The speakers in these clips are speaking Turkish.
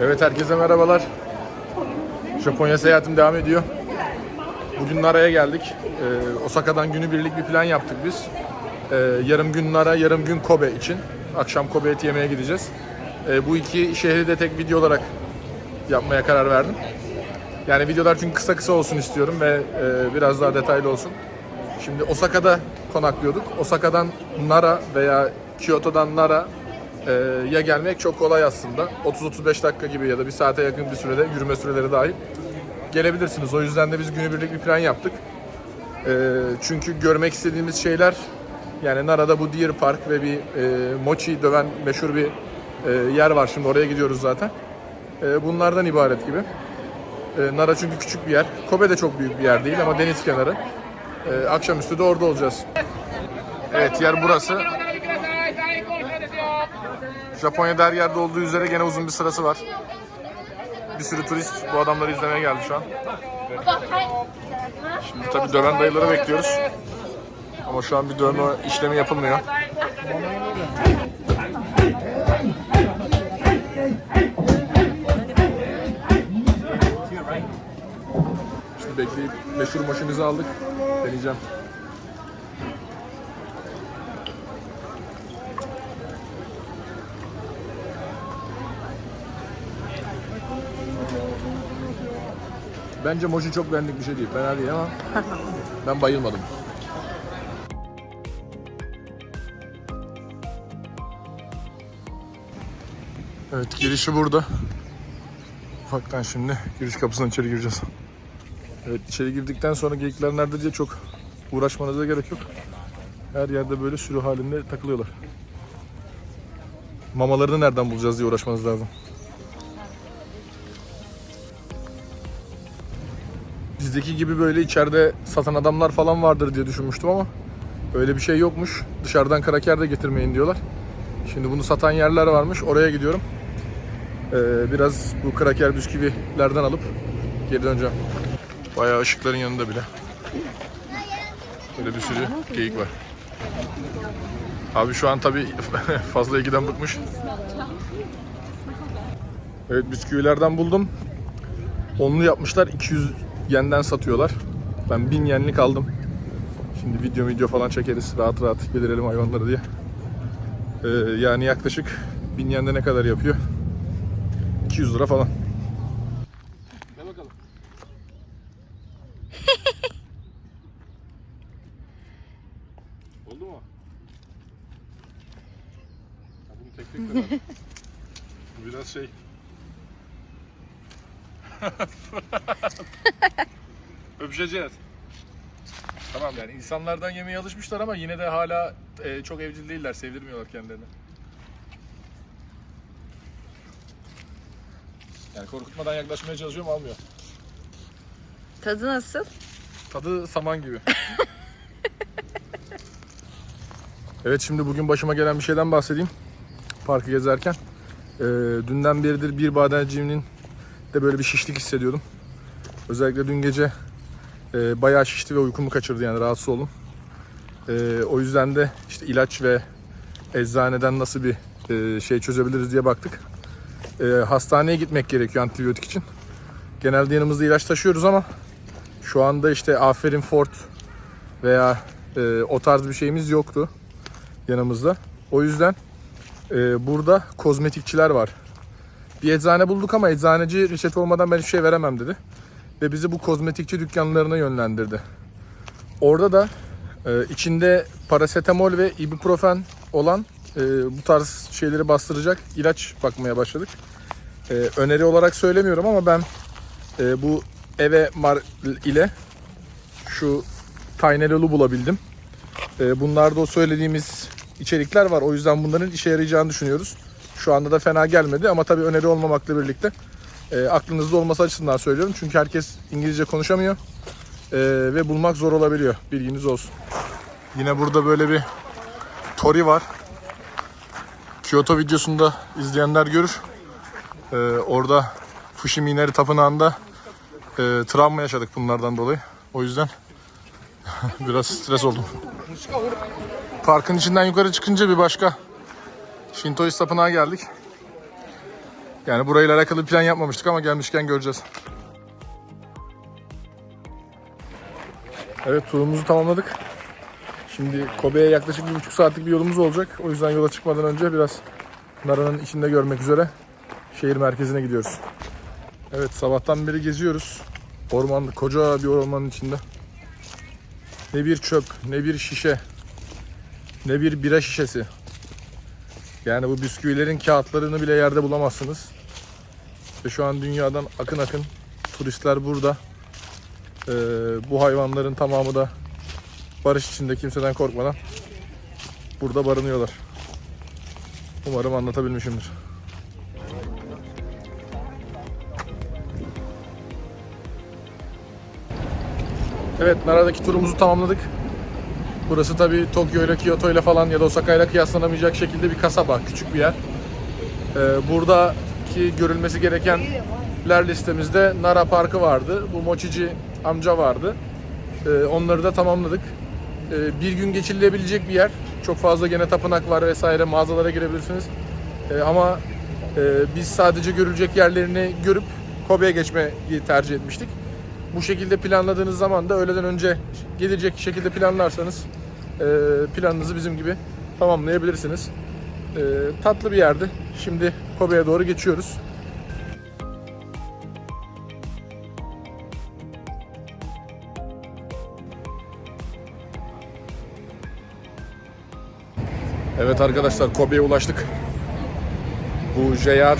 Evet herkese merhabalar. Japonya seyahatim devam ediyor. Bugün Nara'ya geldik. Ee, Osaka'dan günübirlik bir plan yaptık biz. Ee, yarım gün Nara, yarım gün Kobe için. Akşam Kobe et yemeye gideceğiz. Ee, bu iki şehri de tek video olarak yapmaya karar verdim. Yani videolar çünkü kısa kısa olsun istiyorum ve e, biraz daha detaylı olsun. Şimdi Osaka'da konaklıyorduk. Osaka'dan Nara veya Kyoto'dan Nara e, ya gelmek çok kolay aslında. 30-35 dakika gibi ya da bir saate yakın bir sürede yürüme süreleri dahil gelebilirsiniz. O yüzden de biz günübirlik bir plan yaptık. E, çünkü görmek istediğimiz şeyler yani Nara'da bu Deer Park ve bir e, mochi döven meşhur bir e, yer var. Şimdi oraya gidiyoruz zaten. E, bunlardan ibaret gibi. E, Nara çünkü küçük bir yer. Kobe de çok büyük bir yer değil ama deniz kenarı. E, akşamüstü de orada olacağız. Evet yer burası. Japonya'da her yerde olduğu üzere gene uzun bir sırası var. Bir sürü turist bu adamları izlemeye geldi şu an. Şimdi tabii döven dayıları bekliyoruz. Ama şu an bir dövme işlemi yapılmıyor. Şimdi bekleyip meşhur maşımızı aldık. Deneyeceğim. Bence mochi çok benlik bir şey değil. Fena değil ama ben bayılmadım. Evet girişi burada. Ufaktan şimdi giriş kapısından içeri gireceğiz. Evet içeri girdikten sonra geyikler nerede diye çok uğraşmanıza gerek yok. Her yerde böyle sürü halinde takılıyorlar. Mamalarını nereden bulacağız diye uğraşmanız lazım. Bizdeki gibi böyle içeride satan adamlar falan vardır diye düşünmüştüm ama öyle bir şey yokmuş. Dışarıdan kraker de getirmeyin diyorlar. Şimdi bunu satan yerler varmış. Oraya gidiyorum. Ee, biraz bu kraker bisküvilerden alıp geri döneceğim. Bayağı ışıkların yanında bile. Böyle bir sürü geyik var. Abi şu an tabii fazla ilgiden bıkmış. Evet bisküvilerden buldum. Onlu yapmışlar. 200 yenden satıyorlar. Ben 1000 yenlik aldım. Şimdi video video falan çekeriz. Rahat rahat yedirelim hayvanları diye. Ee, yani yaklaşık 1000 yende ne kadar yapıyor? 200 lira falan. Gel bakalım. Oldu mu? Ya bunu tek tek biraz şey. Öpüşeceğiz. Tamam yani insanlardan yemeye alışmışlar ama yine de hala e, çok evcil değiller. Sevdirmiyorlar kendilerini. Yani korkutmadan yaklaşmaya çalışıyorum almıyor. Tadı nasıl? Tadı saman gibi. evet şimdi bugün başıma gelen bir şeyden bahsedeyim. Parkı gezerken. Ee, dünden beridir bir bademciğimin de böyle bir şişlik hissediyordum. Özellikle dün gece e, bayağı şişti ve uykumu kaçırdı yani rahatsız oldum. E, o yüzden de işte ilaç ve eczaneden nasıl bir e, şey çözebiliriz diye baktık. E, hastaneye gitmek gerekiyor antibiyotik için. Genelde yanımızda ilaç taşıyoruz ama şu anda işte Aferin Fort veya e, o tarz bir şeyimiz yoktu yanımızda. O yüzden e, burada kozmetikçiler var. Bir eczane bulduk ama eczaneci reçete olmadan ben hiçbir şey veremem dedi. Ve bizi bu kozmetikçi dükkanlarına yönlendirdi. Orada da e, içinde parasetamol ve ibuprofen olan e, bu tarz şeyleri bastıracak ilaç bakmaya başladık. E, öneri olarak söylemiyorum ama ben e, bu Eve Mar ile şu Taynelol'u bulabildim. E, bunlarda o söylediğimiz içerikler var. O yüzden bunların işe yarayacağını düşünüyoruz. Şu anda da fena gelmedi ama tabii öneri olmamakla birlikte e, aklınızda olması açısından söylüyorum. Çünkü herkes İngilizce konuşamıyor E, ve bulmak zor olabiliyor. Bilginiz olsun. Yine burada böyle bir Tori var. Kyoto videosunda izleyenler görür. E, orada Fushiminari Tapınağı'nda e, travma yaşadık bunlardan dolayı. O yüzden biraz stres oldum. Parkın içinden yukarı çıkınca bir başka Shintoist tapınağa geldik. Yani burayla alakalı plan yapmamıştık ama gelmişken göreceğiz. Evet turumuzu tamamladık. Şimdi Kobe'ye yaklaşık bir buçuk saatlik bir yolumuz olacak. O yüzden yola çıkmadan önce biraz Nara'nın içinde görmek üzere şehir merkezine gidiyoruz. Evet sabahtan beri geziyoruz. Orman, koca bir ormanın içinde. Ne bir çöp, ne bir şişe, ne bir bira şişesi. Yani bu bisküvilerin kağıtlarını bile yerde bulamazsınız. Ve şu an dünyadan akın akın turistler burada. Ee, bu hayvanların tamamı da barış içinde kimseden korkmadan burada barınıyorlar. Umarım anlatabilmişimdir. Evet, Nara'daki turumuzu tamamladık. Burası tabii Tokyo ile Kyoto ile falan ya da Osaka ile kıyaslanamayacak şekilde bir kasaba, küçük bir yer. Ee, buradaki görülmesi gerekenler listemizde Nara Parkı vardı. Bu Mochici amca vardı. Ee, onları da tamamladık. Ee, bir gün geçirilebilecek bir yer. Çok fazla gene tapınak var vesaire mağazalara girebilirsiniz. Ee, ama e, biz sadece görülecek yerlerini görüp Kobe'ye geçmeyi tercih etmiştik. Bu şekilde planladığınız zaman da öğleden önce gelecek şekilde planlarsanız e, planınızı bizim gibi tamamlayabilirsiniz. E, tatlı bir yerdi. Şimdi Kobe'ye doğru geçiyoruz. Evet arkadaşlar Kobe'ye ulaştık. Bu JR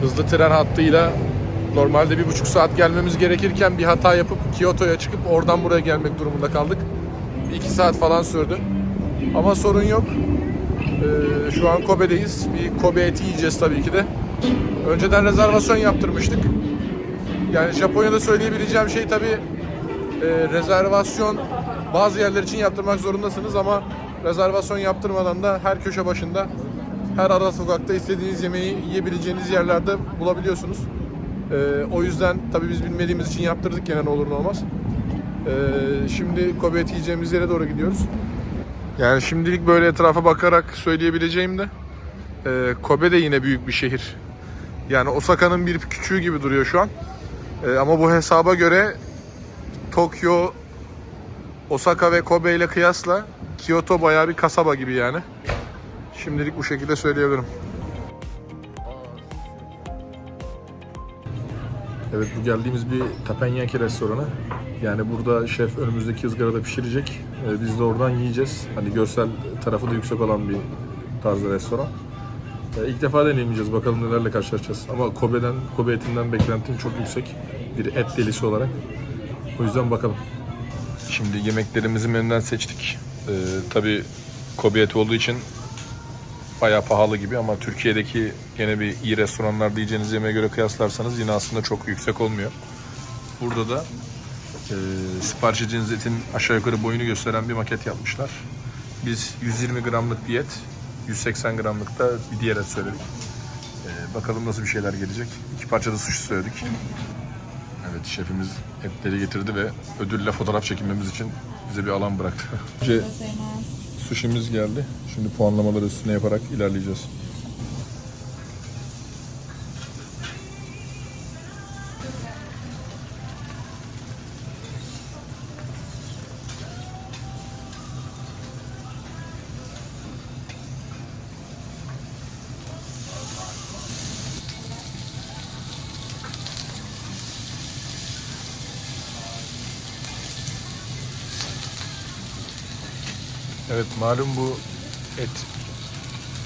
hızlı tren hattıyla normalde bir buçuk saat gelmemiz gerekirken bir hata yapıp Kyoto'ya çıkıp oradan buraya gelmek durumunda kaldık. Bir iki saat falan sürdü. Ama sorun yok. Ee, şu an Kobe'deyiz. Bir Kobe eti yiyeceğiz tabii ki de. Önceden rezervasyon yaptırmıştık. Yani Japonya'da söyleyebileceğim şey tabii e, rezervasyon bazı yerler için yaptırmak zorundasınız ama rezervasyon yaptırmadan da her köşe başında her ara sokakta istediğiniz yemeği yiyebileceğiniz yerlerde bulabiliyorsunuz. Ee, o yüzden tabii biz bilmediğimiz için yaptırdık ne olur ne olmaz. Ee, şimdi Kobe eti yiyeceğimiz yere doğru gidiyoruz. Yani şimdilik böyle etrafa bakarak söyleyebileceğim de e, Kobe de yine büyük bir şehir. Yani Osaka'nın bir küçüğü gibi duruyor şu an. E, ama bu hesaba göre Tokyo, Osaka ve Kobe ile kıyasla Kyoto bayağı bir kasaba gibi yani. Şimdilik bu şekilde söyleyebilirim. Evet bu geldiğimiz bir teppanyaki restoranı. Yani burada şef önümüzdeki ızgarada pişirecek. Ee, biz de oradan yiyeceğiz. Hani görsel tarafı da yüksek olan bir tarzda restoran. Ee, ilk defa deneyimleyeceğiz. Bakalım nelerle karşılaşacağız. Ama Kobe'den, Kobe etinden beklentim çok yüksek. Bir et delisi olarak. O yüzden bakalım. Şimdi yemeklerimizi menüden seçtik. Ee, tabii Kobe eti olduğu için bayağı pahalı gibi ama Türkiye'deki gene bir iyi restoranlarda yiyeceğiniz yemeğe göre kıyaslarsanız yine aslında çok yüksek olmuyor. Burada da e, sipariş edeceğiniz etin aşağı yukarı boyunu gösteren bir maket yapmışlar. Biz 120 gramlık bir et, 180 gramlık da bir diğer et söyledik. E, bakalım nasıl bir şeyler gelecek. İki parça da sushi söyledik. Evet şefimiz etleri getirdi ve ödülle fotoğraf çekinmemiz için bize bir alan bıraktı. Önce Sushi'miz geldi. Şimdi puanlamaları üstüne yaparak ilerleyeceğiz. Evet malum bu et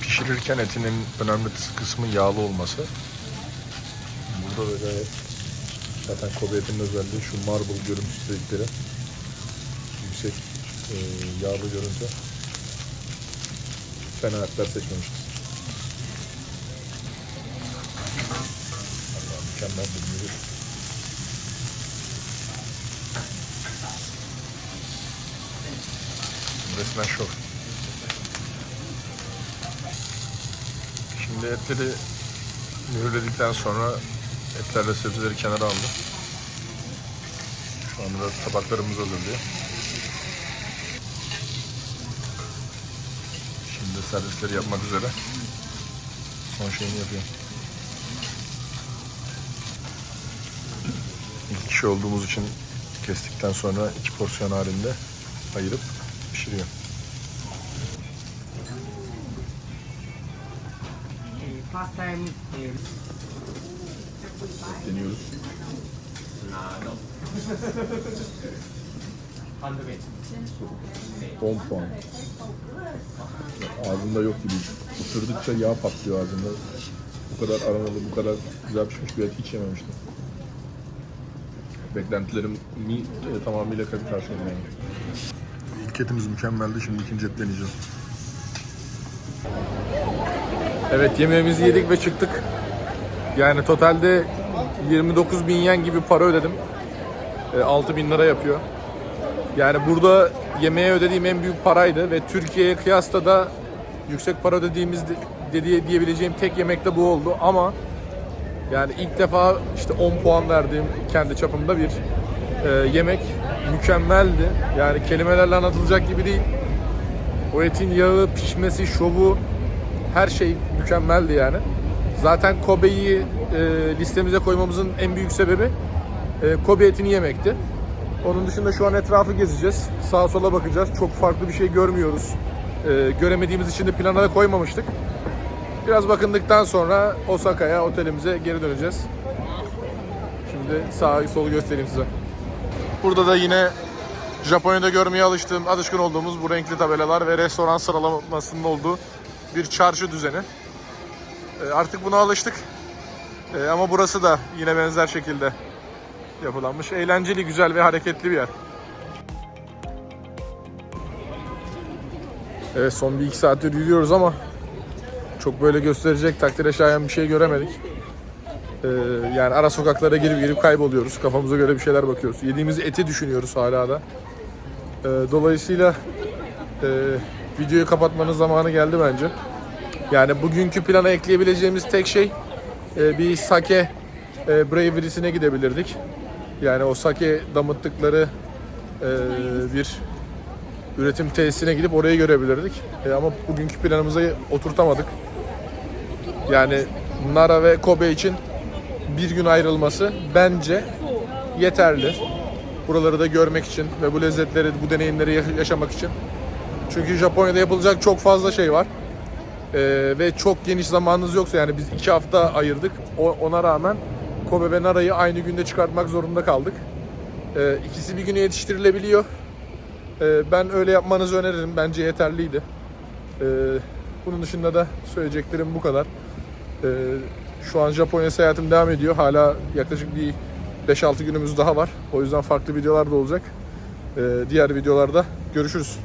pişirirken etinin önemli kısmı yağlı olması. Burada da gayet zaten Kobe etinin özelliği şu marble görüntüsü dedikleri yüksek e, yağlı görüntü. Fena etler seçmemişiz. Allah mükemmel bir Resmen şov. Şimdi etleri mühürledikten sonra etlerle sebzeleri kenara aldım. Şu anda tabaklarımız hazırlıyor. Şimdi servisleri yapmak üzere. Son şeyini yapıyorum. İki kişi olduğumuz için kestikten sonra iki porsiyon halinde ayırıp pişiriyor. Past time is Deniyoruz. 10 puan. Ağzında yok gibi. Isırdıkça yağ patlıyor ağzında. Bu kadar aromalı, bu kadar güzel pişmiş bir et hiç yememiştim. Beklentilerim e, tamamıyla karşıladı yani. İlk etimiz mükemmeldi. Şimdi ikinci et deneyeceğiz. Evet yemeğimizi yedik ve çıktık. Yani totalde 29 bin yen gibi para ödedim. 6 bin lira yapıyor. Yani burada yemeğe ödediğim en büyük paraydı ve Türkiye'ye kıyasla da yüksek para ödediğimiz de- dediği diyebileceğim tek yemek de bu oldu ama yani ilk defa işte 10 puan verdiğim kendi çapımda bir e, yemek mükemmeldi. Yani kelimelerle anlatılacak gibi değil. O etin yağı, pişmesi, şovu her şey mükemmeldi yani. Zaten Kobe'yi e, listemize koymamızın en büyük sebebi e, Kobe etini yemekti. Onun dışında şu an etrafı gezeceğiz. Sağa sola bakacağız. Çok farklı bir şey görmüyoruz. E, göremediğimiz için de plana da koymamıştık. Biraz bakındıktan sonra Osaka'ya, otelimize geri döneceğiz. Şimdi sağı solu göstereyim size. Burada da yine Japonya'da görmeye alıştığım, alışkın olduğumuz bu renkli tabelalar ve restoran sıralamasının olduğu bir çarşı düzeni. E, Artık buna alıştık. E, Ama burası da yine benzer şekilde yapılanmış. Eğlenceli, güzel ve hareketli bir yer. Evet son bir iki saattir yürüyoruz ama çok böyle gösterecek takdire şayan bir şey göremedik. Ee, yani ara sokaklara girip girip kayboluyoruz. Kafamıza göre bir şeyler bakıyoruz. Yediğimiz eti düşünüyoruz hala da. Ee, dolayısıyla e, videoyu kapatmanın zamanı geldi bence. Yani bugünkü plana ekleyebileceğimiz tek şey e, bir sake e, brewery'sine gidebilirdik. Yani o sake damıttıkları e, bir üretim tesisine gidip orayı görebilirdik. Ama bugünkü planımıza oturtamadık. Yani Nara ve Kobe için bir gün ayrılması bence yeterli. Buraları da görmek için ve bu lezzetleri, bu deneyimleri ya- yaşamak için. Çünkü Japonya'da yapılacak çok fazla şey var. Ee, ve çok geniş zamanınız yoksa yani biz iki hafta ayırdık. O- ona rağmen Kobe ve Nara'yı aynı günde çıkartmak zorunda kaldık. Ee, ikisi bir güne yetiştirilebiliyor. Ee, ben öyle yapmanızı öneririm. Bence yeterliydi. Ee, bunun dışında da söyleyeceklerim bu kadar. Ee, şu an Japonya seyahatim devam ediyor. Hala yaklaşık bir 5-6 günümüz daha var. O yüzden farklı videolar da olacak. Ee, diğer videolarda görüşürüz.